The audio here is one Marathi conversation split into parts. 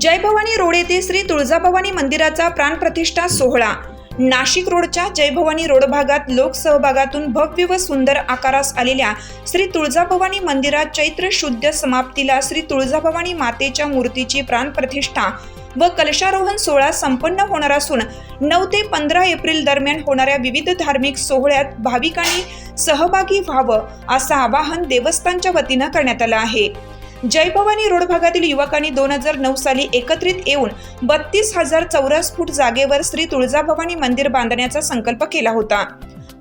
जय भवानी रोड येथे श्री तुळजाभवानी मंदिराचा प्राणप्रतिष्ठा सोहळा. नाशिक रोडच्या जयभवानी रोड भागात लोकसहभागातून भव्य व सुंदर आकारास आलेल्या श्री तुळजाभवानी मंदिरात चैत्र शुद्ध समाप्तीला श्री तुळजाभवानी मातेच्या मूर्तीची प्राणप्रतिष्ठा व कलशारोहण सोहळा संपन्न होणार असून नऊ ते पंधरा एप्रिल दरम्यान होणाऱ्या विविध धार्मिक सोहळ्यात भाविकांनी सहभागी व्हावं असं आवाहन देवस्थानच्या वतीनं करण्यात आलं आहे. जय भवानी रोड भागातील युवकांनी दोन हजार नऊ साली एकत्रित येऊन बत्तीस हजार चौरस फूट जागेवर श्री तुळजाभवानी मंदिर बांधण्याचा संकल्प केला होता.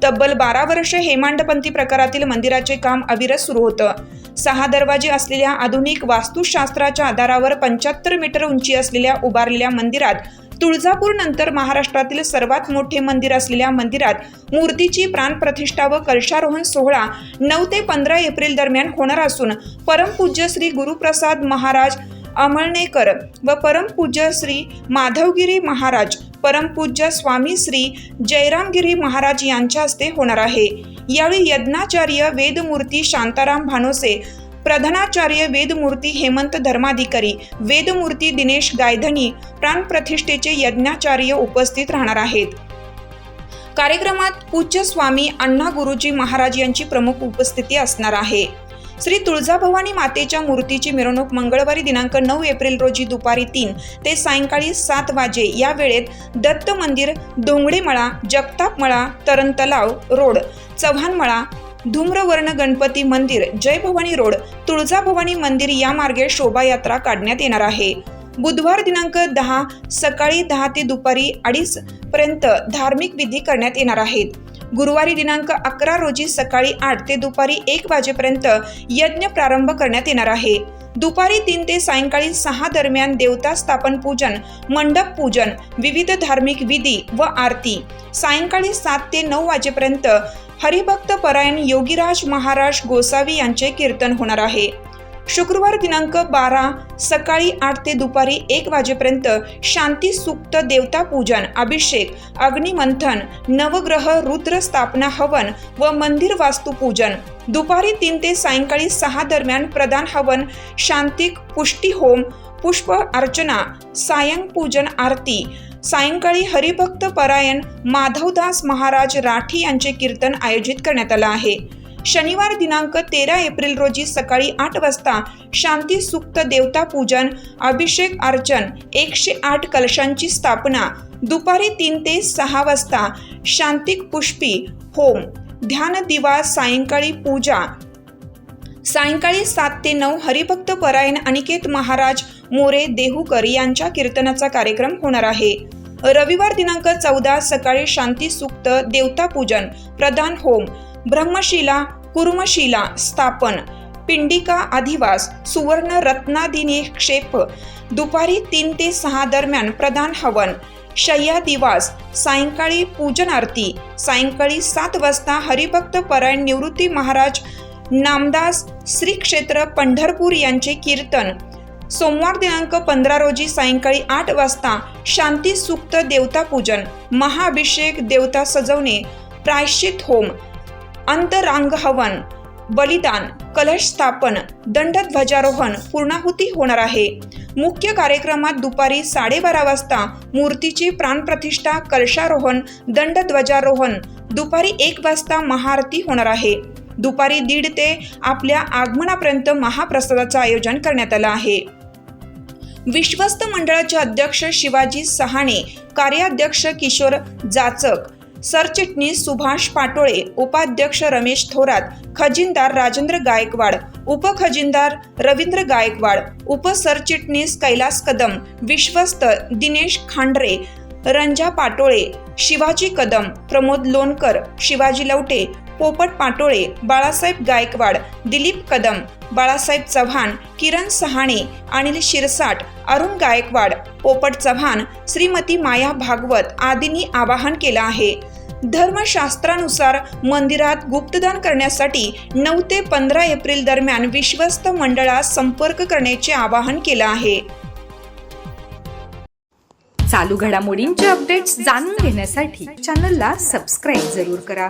तब्बल बारा वर्ष हेमांडपंथी प्रकारातील मंदिराचे काम अविरत सुरू होतं. सहा दरवाजे असलेल्या आधुनिक वास्तुशास्त्राच्या आधारावर पंच्याहत्तर मीटर उंची असलेल्या उभारलेल्या मंदिरात तुळजापूर नंतर महाराष्ट्रातील सर्वात मोठे मंदिर असलेल्या मंदिरात मूर्तीची प्राणप्रतिष्ठा व कलशारोहण सोहळा नऊ ते पंधरा एप्रिल दरम्यान होणार असून परमपूज्य श्री गुरुप्रसाद महाराज अमळनेकर व परमपूज्य श्री माधवगिरी महाराज परमपूज्य स्वामी श्री जयरामगिरी महाराज यांच्या हस्ते होणार आहे. यावेळी यज्ञाचार्य वेदमूर्ती शांताराम भानोसे प्रधानाचार्य वेदमूर्ती हेमंत धर्माधिकारी वेदमूर्ती दिनेश गायधनी प्राणप्रतिष्ठेचे यज्ञाचार्य उपस्थित राहणार आहेत. कार्यक्रमात पूज्य स्वामी अण्णा गुरुजी महाराज यांची प्रमुख उपस्थिती असणार आहे. श्री तुळजाभवानी मातेच्या मूर्तीची मिरवणूक मंगळवारी दिनांक नऊ एप्रिल रोजी दुपारी तीन ते सायंकाळी सात वाजे या वेळेत दत्त मंदिर डोंगडेमळा जगतापमळा तरण तलाव रोड चव्हाणमळा धूम्रवर्ण गणपती मंदिर जय भवानी रोड तुळजाभवानी मंदिर या मार्गे शोभायात्रा काढण्यात येणार आहे. बुधवार दिनांक दहा सकाळी दहा ते दुपारी अडीच पर्यंत धार्मिक विधी करण्यात येणार आहेत. गुरुवारी दिनांक अकरा रोजी सकाळी आठ ते दुपारी एक वाजेपर्यंत यज्ञ प्रारंभ करण्यात येणार आहे. दुपारी तीन ते सायंकाळी सहा दरम्यान देवता स्थापन पूजन मंडप पूजन विविध धार्मिक विधी व आरती. सायंकाळी सात ते नऊ वाजेपर्यंत हरिभक्त परायण योगीराज महाराज गोसावी यांचे कीर्तन होणार आहे. शुक्रवार दिनांक बारा सकाळी आठ ते दुपारी एक वाजेपर्यंत शांती सुक्त देवता पूजन अभिषेक अग्निमंथन नवग्रह रुद्र स्थापना हवन व मंदिर वास्तुपूजन दुपारी तीन ते सायंकाळी सहा दरम्यान प्रदान हवन शांतिक पुष्टी होम पुष्प अर्चना सायं पूजन आरती सायंकाळी हरिभक्त परायण माधवदास महाराज राठी यांचे कीर्तन आयोजित करण्यात आलं आहे. शनिवार दिनांक तेरा एप्रिल रोजी सकाळी आठ वाजता शांती सुक्त देवता पूजन अभिषेक अर्चन एकशे आठ कलशांची स्थापना दुपारी तीन ते सहा वाजता शांतिक पुष्पी होम ध्यान दिवा सायंकाळी पूजा. सायंकाळी सात ते नऊ हरिभक्त परायण अनिकेत महाराज मोरे देहूकर यांच्या कीर्तनाचा कार्यक्रम होणार आहे. रविवार दिनांक चौदा सकाळी शांती सुक्त देवता पूजन प्रधान होम ब्रह्मशिला कुर्मशिला स्थापन पिंडिका अधिवास सुवर्ण रत्नादिनिक्षेप दुपारी तीन ते सहा दरम्यान प्रधान हवन शय्या दिवास सायंकाळी पूजन आरती सायंकाळी सात वाजता हरिभक्त परायण निवृत्ती महाराज नामदास श्री क्षेत्र पंढरपूर यांचे कीर्तन सोमवार दिनांक पंधरा रोजी सायंकाळी आठ वाजता शांती सुक्त देवता पूजन महाअभिषेक देवता सजवणे प्रायश्चित होम अंतरांग हवन बलिदान कलश स्थापन दंडध्वजारोहण पूर्णाहुती होणार आहे. मुख्य कार्यक्रमात दुपारी साडेबारा वाजता मूर्तीची प्राणप्रतिष्ठा कलशारोहण दंडध्वजारोहण दुपारी एक वाजता महाआरती होणार आहे. दुपारी दीड ते आपल्या आगमनापर्यंत महाप्रसादाचं आयोजन करण्यात आलं आहे. विश्वस्त मंडळाचे अध्यक्ष शिवाजी सहाणे कार्याध्यक्ष किशोर जाचक सरचिटणीस सुभाष पाटोळे उपाध्यक्ष रमेश थोरात खजिनदार राजेंद्र गायकवाड उपखजिनदार रवींद्र गायकवाड उपसरचिटणीस कैलास कदम विश्वस्त दिनेश खांडरे रंजा पाटोळे शिवाजी कदम प्रमोद लोणकर शिवाजी लवटे पोपट पाटोळे बाळासाहेब गायकवाड दिलीप कदम बाळासाहेब चव्हाण किरण सहाणे अनिल शिरसाट अरुण गायकवाड पोपट चव्हाण श्रीमती माया भागवत आदींनी आवाहन केलं आहे. धर्मशास्त्रानुसार मंदिरात गुप्तदान करण्यासाठी नऊ ते पंधरा एप्रिल दरम्यान विश्वस्त मंडळास संपर्क करण्याचे आवाहन केलं आहे. चालू घडामोडींचे अपडेट्स जाणून घेण्यासाठी चॅनलला सबस्क्राईब जरूर करा.